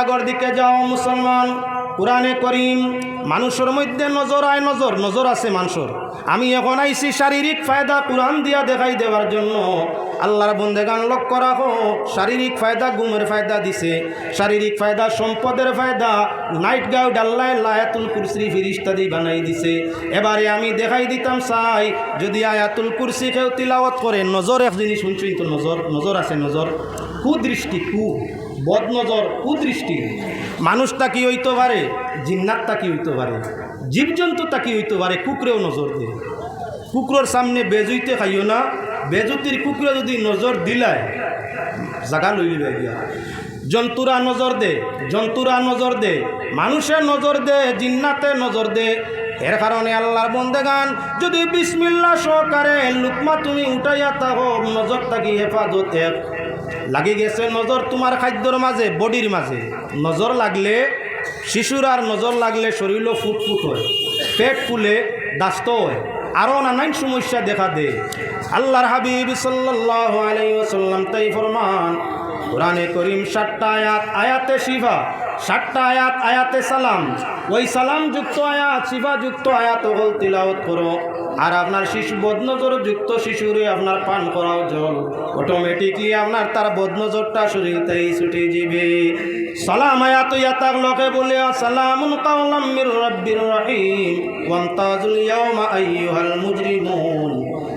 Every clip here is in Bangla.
আগর দিকে যাও মুসলমান। কোরআনে করিম, মানুষের মধ্যে নজর আয় নজর নজর আছে মানুষের। আমি এখন আইছি শারীরিক ফায়দা কোরআন দিয়া দেখাই দেওয়ার জন্য। আল্লাহর বন্দেগান লক্ষ্য রাখো শারীরিক ফায়দা গুমের ফায়দা দিছে। শারীরিক ফায়দা, সম্পদের ফায়দা, নাইট গাউ ডাল্লায় লায়াতুল কুরসি ফিরিস্তা দিয়ে বানাই দিছে। এবারে আমি দেখাই দিতাম চাই যদি আয়াতুল কুরসি কেউ তিলাওয়াত করে, নজর এক জিনিস শুনছুই তো নজর নজর আছে নজর। কুদৃষ্টি কু বদনজর, কুদৃষ্টি। মানুষটা কি হইতে পারে? জিন্নাতটা কি হইতে পারে? জীবজন্তুটা কি হইতে পারে? কুকুরেও নজর দেয় কুকুরের সামনে বেজুইতে খাইও না। বেজুতির কুকুরে যদি নজর দিলায়, জাগা লইলে গিয়া জন্তুরা নজর দে, জন্তুরা নজর দে মানুষের নজর দে, জিন্নাতে নজর দে। এর কারণে আল্লাহর বন্দেগান, যদি বিসমিল্লা সহকারে লুকমা তুমি উঠাইয়া থাকো নজর থাকি হেফাজত লাগি গেছে নজর তোমার খাদ্যর মাঝে, বডির মাঝে। নজর লাগলে শিশুর আর নজর লাগলে শরীরও ফুটফুট হয়, পেট ফুলে দাস্ত হয়। আরও নানান সমস্যা দেখা দেয়। আল্লাহর হাবিব আলাইসাল্লাম তাই ফরমান, কোরআনে করিম সাতটা আয়াত, আয়াতে শিফা। সাতটা আয়াত, আয়াতে সালাম। ওই সালাম যুক্ত আয়াত, শিবা যুক্ত আয়াত হল তিলাওত করো। আর আপনার শিশু বদনজর যুক্ত শিশুরে আপনার পান করাও জল। অটোমেটিকলি আপনার তার বদনজরটা শরীরতেই ছুটে যাবে। সালাম আয়াত ইয়াতাক লোকে বলে সালামুন কাওলাম মির রাব্বির রহিম। ওয়ান্তাজুল ইয়াওমা আইয়ুহাল মুজরিমুন।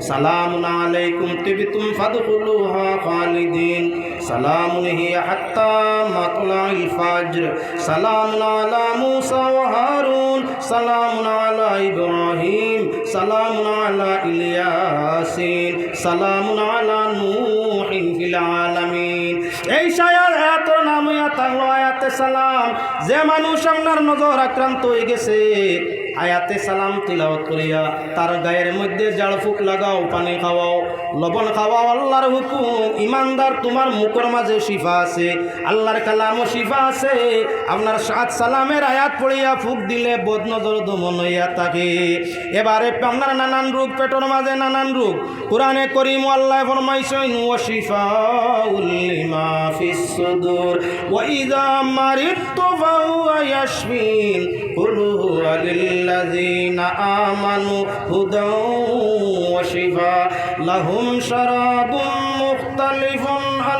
সালামুন আলাইকুম তিবতুম ফাদখুলুহা খালিদিন। সালামুন হিয়া হাত্তা মাতলাইল ফাজর। সালামুন আলা মুসা ওয়া হারুন। সালামুন আলা ইব্রাহিম। সালামুন আলা ইলিয়াসিন। সালামুন আলা নূহিন ফিল আলামিন। এই শায়ার আয়াতর নাম ইয়াতাল্লাহ আয়াতে সালাম। যে মানুষ আপনার নজর আক্রান্ত হয়ে গেছে আয়াতে সালাম তিলাওয়াত করিয়া তার গায়ের মধ্যে জাল ফুক লাগাও, পানি খাওয়াও, লবণ খাওয়াও, আল্লাহর হুকুম। ইমানদার তোমার মুখের মাঝে শিফা আছে, আল্লাহর কালামও শিফা আছে। আপনার সাত সালামের আয়াত পড়িয়া ফুক দিলে বদনজর দমন হইয়া থাকে। এবারে আপনার নানান রোগ, পেটর মাঝে নানান রোগ। কোরআনে করিম আল্লাহ ফরমাইছেন ও শিফা উল্লিমা ফিস সুদূর مرضت فهو يشفين قل هو للذين آمنوا هدى وشفاء لهم شراب مختلف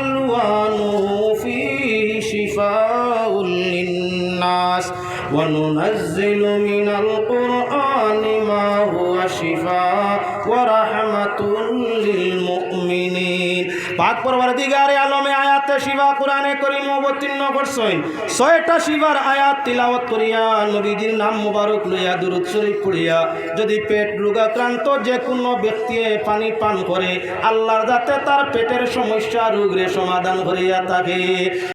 ألوانه فيه شفاء للناس وننزل من القرآن ما هو شفاء ورحمة للناس পরবর্তীগারে আলমে আয়াতে শিবা কোরআনে করিম অবতীর্ণ করছেন। ছয়টা শিবার আয়াত তিলাওয়াত করিয়া নবীজির নাম মুবারক লইয়া দুরুদ শরীফ পড়িয়া যদি পেট রোগাক্রান্ত যে কোনো ব্যক্তি পানি পান করে, আল্লাহর যাতে তার পেটের সমস্যা রোগের সমাধান করিয়া থাকে।